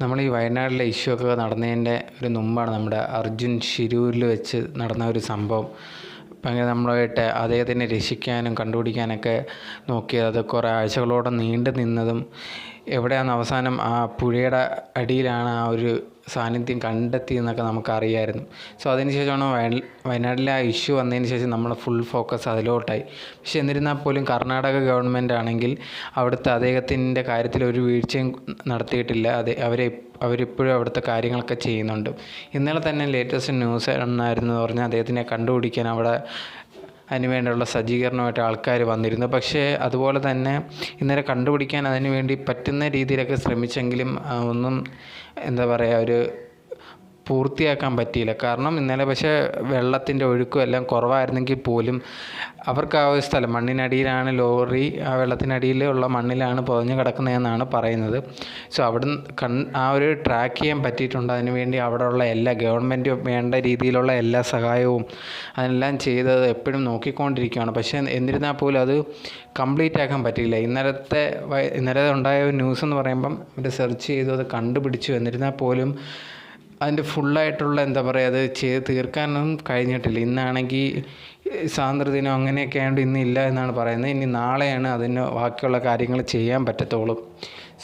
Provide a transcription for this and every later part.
നമ്മൾ ഈ വയനാട്ടിലെ ഇഷ്യൂ ഒക്കെ നടന്നതിന്റെ ഒരു മുമ്പാണ് നമ്മുടെ അർജുൻ ശിരൂരിൽ വെച്ച് നടന്ന ഒരു സംഭവം. ഭയങ്കര നമ്മളായിട്ട് അദ്ദേഹത്തിനെ രക്ഷിക്കാനും കണ്ടുപിടിക്കാനൊക്കെ നോക്കിയത്. അത് കുറേ ആഴ്ചകളോടെ നീണ്ടു നിന്നതും എവിടെയാണ് അവസാനം ആ പുഴയുടെ അടിയിലാണ് ആ ഒരു സാന്നിധ്യം കണ്ടെത്തിയെന്നൊക്കെ നമുക്കറിയായിരുന്നു. സോ അതിന് ശേഷമാണ് വയ വയനാട്ടിലെ ആ ഇഷ്യൂ വന്നതിന് ശേഷം നമ്മൾ ഫുൾ ഫോക്കസ് അതിലോട്ടായി. പക്ഷെ എന്നിരുന്നാൽ പോലും കർണാടക ഗവൺമെന്റ് ആണെങ്കിൽ അവിടുത്തെ അദ്ദേഹത്തിന്റെ കാര്യത്തിൽ ഒരു വീഴ്ചയും നടത്തിയിട്ടില്ല. അതെ അവരെ അവരിപ്പോഴും അവിടുത്തെ കാര്യങ്ങളൊക്കെ ചെയ്യുന്നുണ്ട്. ഇന്നലെ തന്നെ ലേറ്റസ്റ്റ് ന്യൂസ് എന്നായിരുന്നു പറഞ്ഞാൽ അദ്ദേഹത്തിനെ കണ്ടുപിടിക്കാൻ അവിടെ അതിന് വേണ്ടിയുള്ള സജ്ജീകരണമായിട്ട് ആൾക്കാർ വന്നിരുന്നു. പക്ഷേ അതുപോലെ തന്നെ ഇന്നലെ കണ്ടുപിടിക്കാൻ അതിന് വേണ്ടി പറ്റുന്ന രീതിയിലൊക്കെ ശ്രമിച്ചെങ്കിലും ഒന്നും എന്താ പറയുക ഒരു പൂർത്തിയാക്കാൻ പറ്റിയില്ല. കാരണം ഇന്നലെ പക്ഷേ വെള്ളത്തിന്റെ ഒഴുക്കും എല്ലാം കുറവായിരുന്നെങ്കിൽ പോലും അവർക്ക് ആ ഒരു സ്ഥലം മണ്ണിനടിയിലാണ് ലോറി ആ വെള്ളത്തിനടിയിലുള്ള മണ്ണിലാണ് പുതഞ്ഞു കിടക്കുന്നതെന്നാണ് പറയുന്നത്. സോ അവിടെ കൺ ആ ഒരു ട്രാക്ക് ചെയ്യാൻ പറ്റിയിട്ടുണ്ട്. അതിനുവേണ്ടി അവിടെയുള്ള എല്ലാ ഗവൺമെന്റ് വേണ്ട രീതിയിലുള്ള എല്ലാ സഹായവും അതെല്ലാം ചെയ്തത് എപ്പോഴും നോക്കിക്കൊണ്ടിരിക്കുകയാണ്. പക്ഷേ എന്നിരുന്നാൽ പോലും അത് കംപ്ലീറ്റ് ആക്കാൻ പറ്റിയില്ല. ഇന്നലത്തെ ഇന്നലെ ഉണ്ടായ ഒരു ന്യൂസ് എന്ന് പറയുമ്പം അവർ സെർച്ച് ചെയ്തു അത് കണ്ടുപിടിച്ചു. എന്നിരുന്നാൽ പോലും അതിന്റെ ഫുള്ളായിട്ടുള്ള എന്താ പറയുക അത് ചെയ്ത് തീർക്കാനൊന്നും കഴിഞ്ഞിട്ടില്ല. ഇന്നാണെങ്കിൽ സ്വാതന്ത്ര്യദിനം അങ്ങനെയൊക്കെ ആയതുകൊണ്ട് ഇന്നില്ല എന്നാണ് പറയുന്നത്. ഇനി നാളെയാണ് അതിന് ബാക്കിയുള്ള കാര്യങ്ങൾ ചെയ്യാൻ പറ്റത്തുള്ളൂ.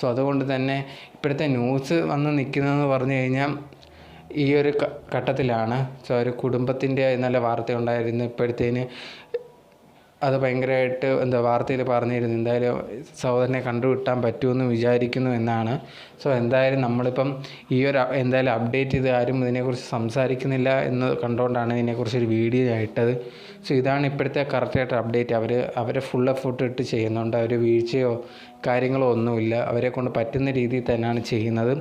സോ അതുകൊണ്ട് തന്നെ ഇപ്പോഴത്തെ ന്യൂസ് വന്ന് നിൽക്കുന്നതെന്ന് പറഞ്ഞു കഴിഞ്ഞാൽ ഈ ഒരു ഘട്ടത്തിലാണ്. സോ ഒരു കുടുംബത്തിന്റെ നല്ല വാർത്ത ഉണ്ടായിരുന്നു. ഇപ്പോഴത്തേന് അത് ഭയങ്കരമായിട്ട് എന്താ വാർത്തയിൽ പറഞ്ഞിരുന്നു. എന്തായാലും സഹോദരനെ കണ്ടുകിട്ടാൻ പറ്റുമെന്ന് വിചാരിക്കുന്നു എന്നാണ്. സോ എന്തായാലും നമ്മളിപ്പം ഈ ഒരു എന്തായാലും അപ്ഡേറ്റ് ചെയ്ത് ആരും ഇതിനെക്കുറിച്ച് സംസാരിക്കുന്നില്ല എന്ന് കണ്ടുകൊണ്ടാണ് ഇതിനെക്കുറിച്ച് ഒരു വീഡിയോ ആയിട്ടത്. സോ ഇതാണ് ഇപ്പോഴത്തെ കറക്റ്റായിട്ട് അപ്ഡേറ്റ്. അവർ അവരെ ഫുൾ എഫോർട്ട് ഇട്ട് ചെയ്യുന്നുണ്ട്. അവർ വീഴ്ചയോ കാര്യങ്ങളോ ഒന്നുമില്ല. അവരെ കൊണ്ട് പറ്റുന്ന രീതിയിൽ തന്നെയാണ് ചെയ്യുന്നത്.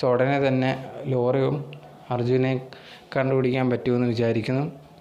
സോ ഉടനെ തന്നെ ലോറിയും അർജുനെ കണ്ടുപിടിക്കാൻ പറ്റുമെന്ന് വിചാരിക്കുന്നു.